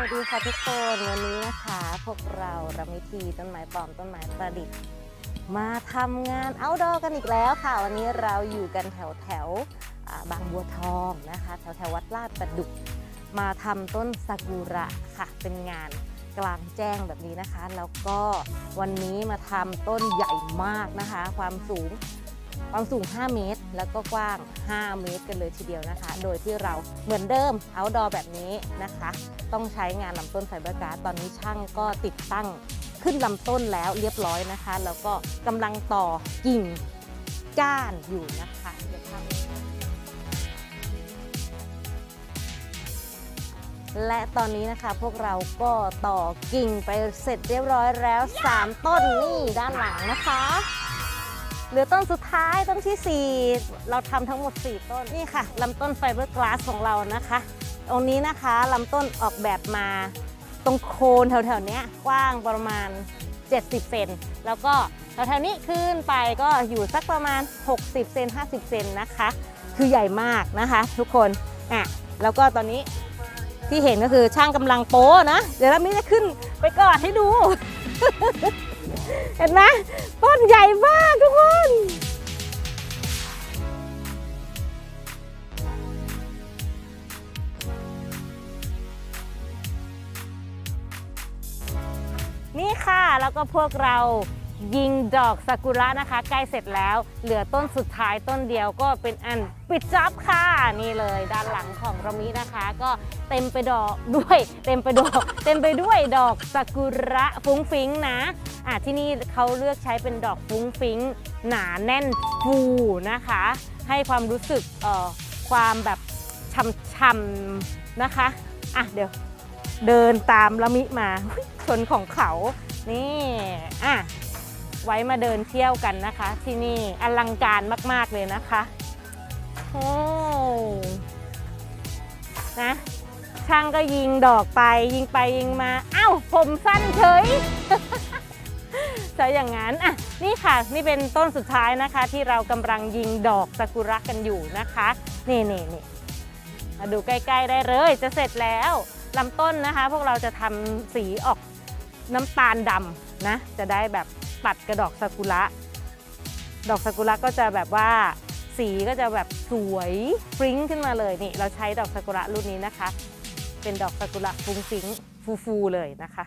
วัสดีค่ะทุกคนวันนี้นะคะ พวกเราระมิทีต้นไม้ปลอมต้นไม้ประดิษฐ์มาทำงาน outdoor กันอีกแล้วค่ะ วันนี้เราอยู่กันแถวแถวบางบัวทองนะคะ แถวแถววัดลาดประดุก มาทำต้นซากุระค่ะ เป็นงานกลางแจ้งแบบนี้นะคะ แล้วก็วันนี้มาทำต้นใหญ่มากนะคะ ความสูง ความสูง 5 เมตร แล้วก็กว้าง 5 เมตรกันเลยทีเดียวนะคะ โดยที่เราเหมือนเดิม outdoor แบบนี้นะคะ ต้องใช้งานลำต้นไฟเบอร์การ์ดตอนนี้ช่างก็ติดตั้งขึ้นลำต้นแล้วเรียบร้อยนะคะ แล้วก็กำลังต่อกิ่งก้านอยู่นะคะเดี๋ยวทำและตอนนี้นะคะพวกเราก็ต่อกิ่งไปเสร็จเรียบร้อยแล้ว 3 ต้นนี่ด้านหลังนะคะ เหลือต้นสุดท้ายต้นที่ 4 เราทำทั้งหมด 4 ต้นนี่ค่ะลำต้นไฟเบอร์กลาสของเรานะคะตรงนี้นะคะลำต้นออกแบบมาตรงโคนแถวๆนี้กว้างประมาณ 70 เซนแล้วก็แถวๆนี้ขึ้นไปก็อยู่สักประมาณ 60 เซน50 เซนนะคะ คือใหญ่มากนะคะทุกคนอะแล้วก็ตอนนี้ที่เห็นก็คือช่างกำลังโป้นะ เดี๋ยวเราไม่จะขึ้นไปกอดให้ดู เห็นไหมต้นใหญ่มากทุกคนนี่ค่ะ แล้วก็พวกเรา ยิงดอกซากุระนะคะ ใกล้เสร็จแล้ว เหลือต้นสุดท้ายต้นเดียวก็เป็นอันปิดจ็อบค่ะ นี่เลยด้านหลังของเรามินะคะ ก็เต็มไปดอกด้วย เต็มไปดอกเต็มไปด้วยดอกซากุระฟุ้งฟิ้งนะอะที่นี่เขาเลือกใช้เป็นดอกฟุ้งฟิ้ง หนาแน่นฟูนะคะ ให้ความรู้สึกเอ่อความแบบช่ำๆนะคะอะเดี๋ยวเดินตามละมิมาชนของเขานี่อะ ไว้มาเดินเที่ยวกันนะคะ ที่นี่อลังการมาก ๆ เลยนะคะโอ้นะช่างก็ยิงดอกไปยิงไปยิงมาเอ้าผมสั้นเฉยใช่อย่างนั้นอะนี่ค่ะ นี่เป็นต้นสุดท้ายนะคะ ที่เรากำลังยิงดอกซากุระกันอยู่นะคะ นี่นี่นี่มาดูใกล้ ๆ ได้เลย จะเสร็จแล้วลำต้นนะคะ พวกเราจะทำสีออกน้ำตาลดำนะ จะได้แบบ ตัดกระดอกซากุระ ดอกซากุระก็จะแบบว่าสีก็จะแบบสวยฟริ้งขึ้นมาเลยนี่เราใช้ดอกซากุระรุ่นนี้นะคะ เป็นดอกซากุระฟุ้งฟิ้งฟูๆเลยนะคะ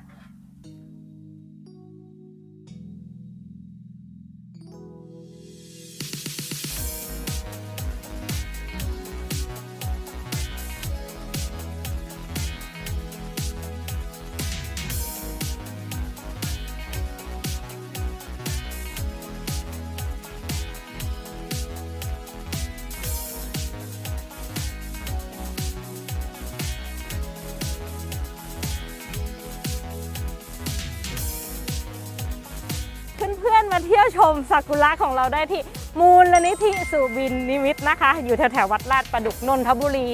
เพื่อนๆมาเที่ยวชมซากุระของเราได้ที่มูลนิธิสุบินนิมิตนะคะ อยู่แถวแถวัดลาดประดุกนนทบุรี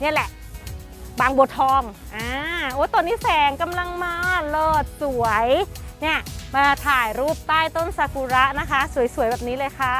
เนี่ยแหละ บางบัวทองอ่าโอ้ตอนนี้แสงกำลังมาเลิศสวยเนี่ยมาถ่ายรูปใต้ต้นซากุระนะคะ สวยๆแบบนี้เลยค่ะ